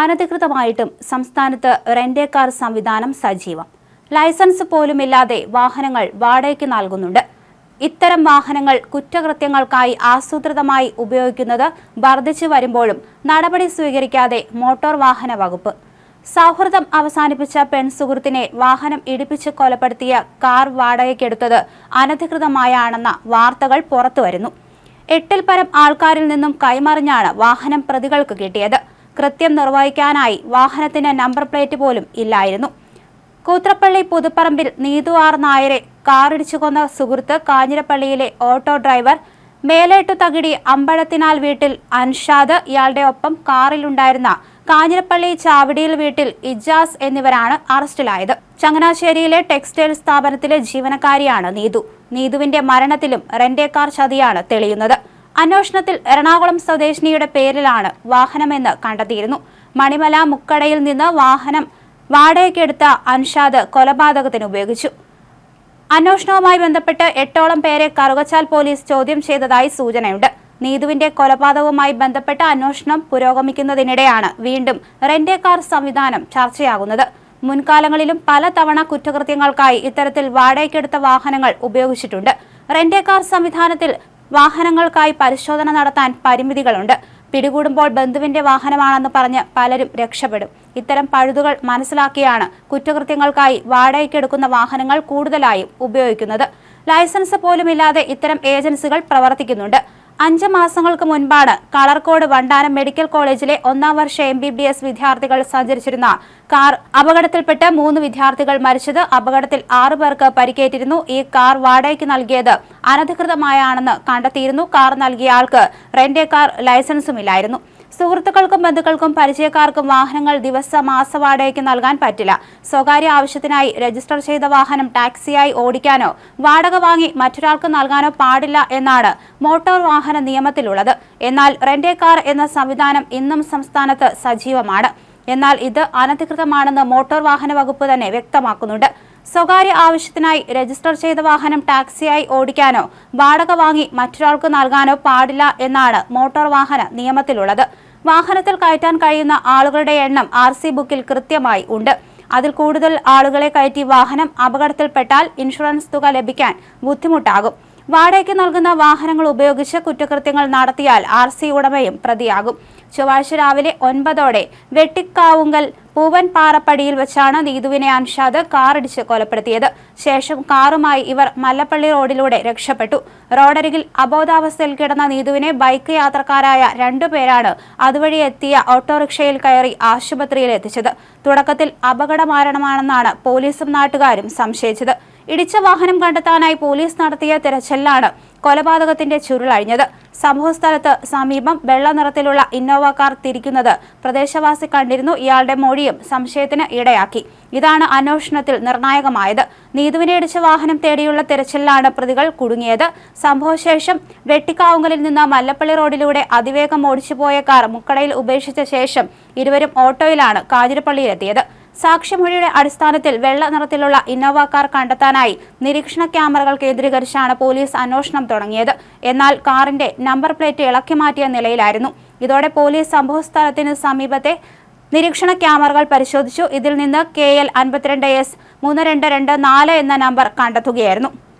അനധികൃതമായിട്ടും സംസ്ഥാനത്ത് rent a car സംവിധാനം സജീവം. ലൈസൻസ് പോലുമില്ലാതെ വാഹനങ്ങൾ വാടകയ്ക്ക് നൽകുന്നുണ്ട്. ഇത്തരം വാഹനങ്ങൾ കുറ്റകൃത്യങ്ങൾക്കായി ആസൂത്രിതമായി ഉപയോഗിക്കുന്നത് വർദ്ധിച്ചു വരുമ്പോഴും നടപടി സ്വീകരിക്കാതെ മോട്ടോർ വാഹന വകുപ്പ്. സൗഹൃദം അവസാനിപ്പിച്ച പെൺസുഹൃത്തിനെ വാഹനം ഇടിപ്പിച്ച് കൊലപ്പെടുത്തിയ കാർ വാടകയ്ക്കെടുത്തത് അനധികൃതമായാണെന്ന വാർത്തകൾ പുറത്തുവരുന്നു. എട്ടിൽ പരം ആൾക്കാരിൽ നിന്നും കൈമറിഞ്ഞാണ് വാഹനം പ്രതികൾക്ക് കിട്ടിയത്. കൃത്യം നിർവഹിക്കാനായി വാഹനത്തിന് നമ്പർ പ്ലേറ്റ് പോലും ഇല്ലായിരുന്നു. കൂത്രപ്പള്ളി പുതുപ്പറമ്പിൽ നീതു ആർ നായരെ കാറിടിച്ചു കൊന്ന സുഹൃത്ത് കാഞ്ഞിരപ്പള്ളിയിലെ ഓട്ടോ ഡ്രൈവർ മേലേട്ടു തകിടി അമ്പഴത്തിനാൽ വീട്ടിൽ അൻഷാദ് ഇയാളുടെ ഒപ്പം കാറിലുണ്ടായിരുന്ന കാഞ്ഞിരപ്പള്ളി ചാവടിയിൽ വീട്ടിൽ ഇജാസ് എന്നിവരാണ് അറസ്റ്റിലായത്. ചങ്ങനാശ്ശേരിയിലെ ടെക്സ്റ്റൈൽ സ്ഥാപനത്തിലെ ജീവനക്കാരിയാണ് നീതു. നീതുവിന്റെ മരണത്തിലും റെന്റേക്കാർ കാർ ചതിയാണ് തെളിയുന്നത്. അന്വേഷണത്തിൽ എറണാകുളം സ്വദേശിനിയുടെ പേരിലാണ് വാഹനമെന്ന് കണ്ടെത്തിയിരുന്നു. മണിമല മുക്കടയിൽ നിന്ന് വാഹനം വാടകയ്ക്കെടുത്ത അൻഷാദ് കൊലപാതകത്തിന് ഉപയോഗിച്ചു. അന്വേഷണവുമായി ബന്ധപ്പെട്ട് എട്ടോളം പേരെ കറുകച്ചാൽ പോലീസ് ചോദ്യം ചെയ്തതായി സൂചനയുണ്ട്. നീതുവിന്റെ കൊലപാതകവുമായി ബന്ധപ്പെട്ട അന്വേഷണം പുരോഗമിക്കുന്നതിനിടെയാണ് വീണ്ടും റെന്റേ കാർ സംവിധാനം ചർച്ചയാകുന്നത്. മുൻകാലങ്ങളിലും പലതവണ കുറ്റകൃത്യങ്ങൾക്കായി ഇത്തരത്തിൽ വാടകയ്ക്കെടുത്ത വാഹനങ്ങൾ ഉപയോഗിച്ചിട്ടുണ്ട്. റെന്റേ കാർ സംവിധാനത്തിൽ വാഹനങ്ങൾക്കായി പരിശോധന നടത്താൻ പരിമിതികളുണ്ട്. പിടികൂടുമ്പോൾ ബന്ധുവിന്റെ വാഹനമാണെന്ന് പറഞ്ഞ് പലരും രക്ഷപ്പെടും. ഇത്തരം പഴുതുകൾ മനസ്സിലാക്കിയാണ് കുറ്റകൃത്യങ്ങൾക്കായി വാടകയ്ക്കെടുക്കുന്ന വാഹനങ്ങൾ കൂടുതലായും ഉപയോഗിക്കുന്നത്. ലൈസൻസ് പോലുമില്ലാതെ ഇത്തരം ഏജൻസികൾ പ്രവർത്തിക്കുന്നുണ്ട്. അഞ്ച് മാസങ്ങൾക്ക് മുൻപാണ് കളർകോട് വണ്ടാനം മെഡിക്കൽ കോളേജിലെ ഒന്നാം വർഷ എം ബി ബി എസ് വിദ്യാർത്ഥികൾ സഞ്ചരിച്ചിരുന്ന കാർ അപകടത്തിൽപ്പെട്ട് മൂന്ന് വിദ്യാർത്ഥികൾ മരിച്ചത്. അപകടത്തിൽ ആറു പേർക്ക് പരിക്കേറ്റിരുന്നു. ഈ കാർ വാടകയ്ക്ക് നൽകിയത് അനധികൃതമായാണെന്ന് കണ്ടെത്തിയിരുന്നു. കാർ നൽകിയ ആൾക്ക് റെന്റേ കാർ ലൈസൻസുമില്ലായിരുന്നു സുഹൃത്തുക്കൾക്കും ബന്ധുക്കൾക്കും പരിചയക്കാർക്കും വാഹനങ്ങൾ ദിവസ മാസ വാടകയ്ക്ക് നൽകാൻ പറ്റില്ല. സ്വകാര്യ ആവശ്യത്തിനായി രജിസ്റ്റർ ചെയ്ത വാഹനം ടാക്സിയായി ഓടിക്കാനോ വാടക വാങ്ങി മറ്റൊരാൾക്ക് നൽകാനോ പാടില്ല എന്നാണ് മോട്ടോർ വാഹന നിയമത്തിലുള്ളത്. എന്നാൽ റെന്റേ കാർ എന്ന സംവിധാനം ഇന്നും സംസ്ഥാനത്ത് സജീവമാണ്. എന്നാൽ ഇത് അനധികൃതമാണെന്ന് മോട്ടോർ വാഹന വകുപ്പ് തന്നെ വ്യക്തമാക്കുന്നുണ്ട്. സ്വകാര്യ ആവശ്യത്തിനായി രജിസ്റ്റർ ചെയ്ത വാഹനം ടാക്സിയായി ഓടിക്കാനോ വാടക വാങ്ങി മറ്റൊരാൾക്ക് നൽകാനോ പാടില്ല എന്നാണ് മോട്ടോർ വാഹന നിയമത്തിലുള്ളത്. വാഹനത്തിൽ കയറ്റാൻ കഴിയുന്ന ആളുകളുടെ എണ്ണം ആർ ബുക്കിൽ കൃത്യമായി ഉണ്ട്. അതിൽ കൂടുതൽ ആളുകളെ കയറ്റി വാഹനം അപകടത്തിൽപ്പെട്ടാൽ ഇൻഷുറൻസ് തുക ലഭിക്കാൻ ബുദ്ധിമുട്ടാകും. വാടകയ്ക്ക് നൽകുന്ന വാഹനങ്ങൾ ഉപയോഗിച്ച് കുറ്റകൃത്യങ്ങൾ നടത്തിയാൽ ആർ സി ഉടമയും പ്രതിയാകും. ചൊവ്വാഴ്ച രാവിലെ ഒൻപതോടെ വെട്ടിക്കാവുങ്കൽ പൂവൻ പാറപ്പടിയിൽ വെച്ചാണ് നീതുവിനെ അൻഷാദ് കാറിടിച്ച് കൊലപ്പെടുത്തിയത്. ശേഷം കാറുമായി ഇവർ മല്ലപ്പള്ളി റോഡിലൂടെ രക്ഷപ്പെട്ടു. റോഡരികിൽ അബോധാവസ്ഥയിൽ കിടന്ന നീതുവിനെ ബൈക്ക് യാത്രക്കാരായ രണ്ടുപേരാണ് അതുവഴി എത്തിയ ഓട്ടോറിക്ഷയിൽ കയറി ആശുപത്രിയിൽ എത്തിച്ചത് തുടക്കത്തിൽ അപകട പോലീസും നാട്ടുകാരും സംശയിച്ചത്. ഇടിച്ച വാഹനം കണ്ടെത്താനായി പോലീസ് നടത്തിയ തിരച്ചിലാണ് കൊലപാതകത്തിന്റെ ചുരുളഴിഞ്ഞത് സംഭവസ്ഥലത്ത് സമീപം വെള്ള നിറത്തിലുള്ള ഇന്നോവ കാർ തിരിക്കുന്നത് പ്രദേശവാസി കണ്ടിരുന്നു. ഇയാളുടെ മൊഴിയും സംശയത്തിന് ഇടയാക്കി. ഇതാണ് അന്വേഷണത്തിൽ നിർണായകമായത്. നീതുവിനെ ഇടിച്ച വാഹനം തേടിയുള്ള തിരച്ചിലാണ് പ്രതികൾ കുടുങ്ങിയത്. സംഭവശേഷം വെട്ടിക്കാവുങ്കലിൽ നിന്ന് മല്ലപ്പള്ളി റോഡിലൂടെ അതിവേഗം ഓടിച്ചുപോയ കാർ മുക്കടയിൽ ഉപേക്ഷിച്ച ശേഷം ഇരുവരും ഓട്ടോയിലാണ് കാഞ്ഞിരപ്പള്ളിയിലെത്തിയത്. സാക്ഷിമൊഴിയുടെ അടിസ്ഥാനത്തിൽ വെള്ള നിറത്തിലുള്ള ഇന്നോവ കാർ കണ്ടെത്താനായി നിരീക്ഷണ ക്യാമറകൾ കേന്ദ്രീകരിച്ചാണ് പോലീസ് അന്വേഷണം തുടങ്ങിയത്. എന്നാൽ കാറിന്റെ നമ്പർ പ്ലേറ്റ് ഇളക്കി മാറ്റിയ നിലയിലായിരുന്നു. ഇതോടെ പോലീസ് സംഭവസ്ഥലത്തിന് സമീപത്തെ നിരീക്ഷണ ക്യാമറകൾ പരിശോധിച്ചു. ഇതിൽ നിന്ന് കെ എൽ അൻപത്തിരണ്ട് എസ് മൂന്ന് രണ്ട് രണ്ട് നാല് എന്ന നമ്പർ കണ്ടെത്തുകയായിരുന്നു.